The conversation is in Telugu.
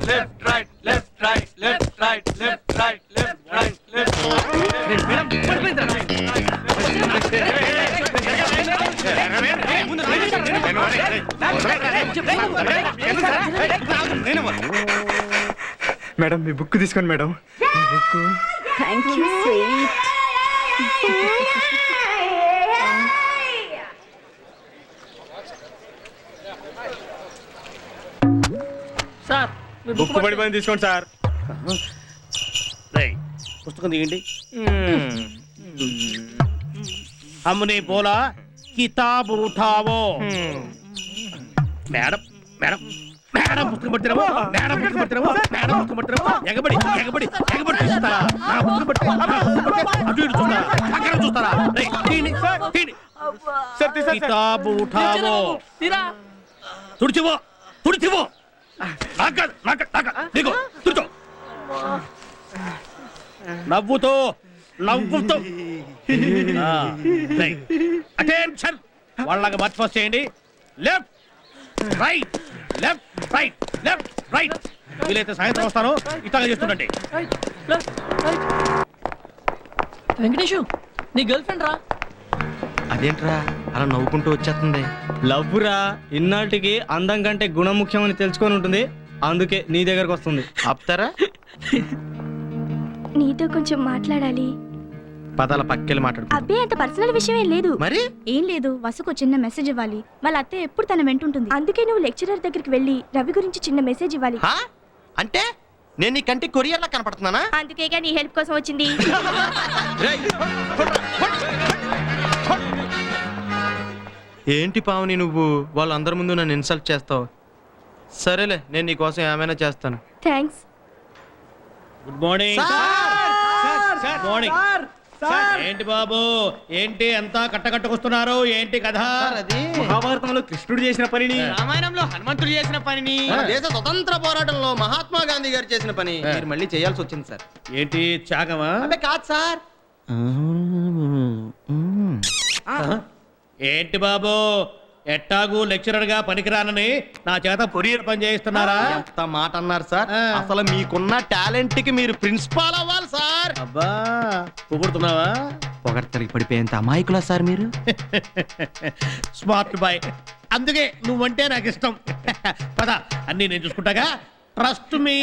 left, right, left, right, left, right, left, right, left, right, left. Madam మీ బుక్ తీసుకోండి madam me book thank you sweet sir book పడిపోయింది తీసుకోండి సార్. రేయ్, పుస్తకం దిగండి హమ్ని బోలా కితాబ్ ఉఠావో మేడం మేడం మేడం పుస్తకం పడుతున్నావో మేడం పుస్తకం పడుతున్నావో మేడం పుస్తకం పడుతున్నావో ఎగబడి ఎగబడి ఎగబడి చూస్తారా? నా పుస్తకం పట్టి అటు ఇటు చూస్తారా? అక్కడ చూస్తారా? రేయ్, ఉఠావో తుడిచివో తుడిచివో నాక నాక నాక దిగో తుడిచో. నవ్వుతో నవ్వుతో. అటెన్షన్ వాళ్ళకి మార్చి ఫస్ట్ చేయండి. Left right left right left right వీలైతే సాయంత్రం వస్తాను. ఇట్లాగా చేస్తుండండి. వెంకటేషు నీ గర్ల్ ఫ్రెండ్ రా. అదేంట్రా? అలా నవ్వుకుంటూ వచ్చేస్తుంది. లవ్ రా ఇన్నాటికి అందం కంటే గుణం ముఖ్యమని తెలుసుకొని ఉంటుంది. అందుకే నీ దగ్గరకు వస్తుంది. ఆపుతారా? నీతో కొంచెం మాట్లాడాలి. పదాల పక్కెళ్ళి మాట్లాడుకో అబ్బే అంత పర్సనల్ విషయం ఏం లేదు. మరి? ఏం లేదు వసుకు చిన్న మెసేజ్ ఇవ్వాలి. వాళ్ళ అత్తయ్య ఎప్పుడు తన వెంటుంటుంది అందుకే నువ్వు లెక్చరర్ దగ్గరికి వెళ్ళి రవి గురించి చిన్న మెసేజ్ ఇవ్వాలి. హా? అంటే నేను నీ కంటి కొరియర్లా కనపడుతున్నానా? అందుకేగా నీ హెల్ప్ కోసం వచ్చింది. రేయ్, కొట్రా. ఏంటి పావని నువ్వు వాళ్ళందరి ముందు నన్ను ఇన్సల్ట్ చేస్తావు? సరేలే నేను నీ కోసం ఏమైనా చేస్తాను. Thanks good morning good morning ఏంటి బాబు? ఏంటి అంతా కట్టకట్టుకొస్తున్నారు? ఏంటి కథ? అది మహాభారతంలో కృష్ణుడు చేసిన పనిని. రామాయణంలో హనుమంతుడు చేసిన పనిని. దేశ స్వతంత్ర పోరాటంలో మహాత్మా గాంధీ గారు చేసిన పని. మీరు మళ్ళీ చేయాల్సి వచ్చింది సార్ ఏంటి? త్యాగమా? అబ్బే కాదు సార్ ఏంటి బాబు? ఎట్టాగు లెక్చరర్గా పనికిరానని నా చేత కొరియర్ పని చేయిస్తున్నారా? ఎంత మాట అన్నారు సార్. అసలు మీకున్న టాలెంట్కి మీరు ప్రిన్సిపాల్ అవ్వాలి సార్. అబ్బా పొగుడుతున్నావా పొగడ్తలకి పడిపోయేంత అమాయకులా సార్ మీరు? Smart boy. అందుకే నువ్వంటే నాకు ఇష్టం. పద అన్ని నేను చూసుకుంటాగా. Trust me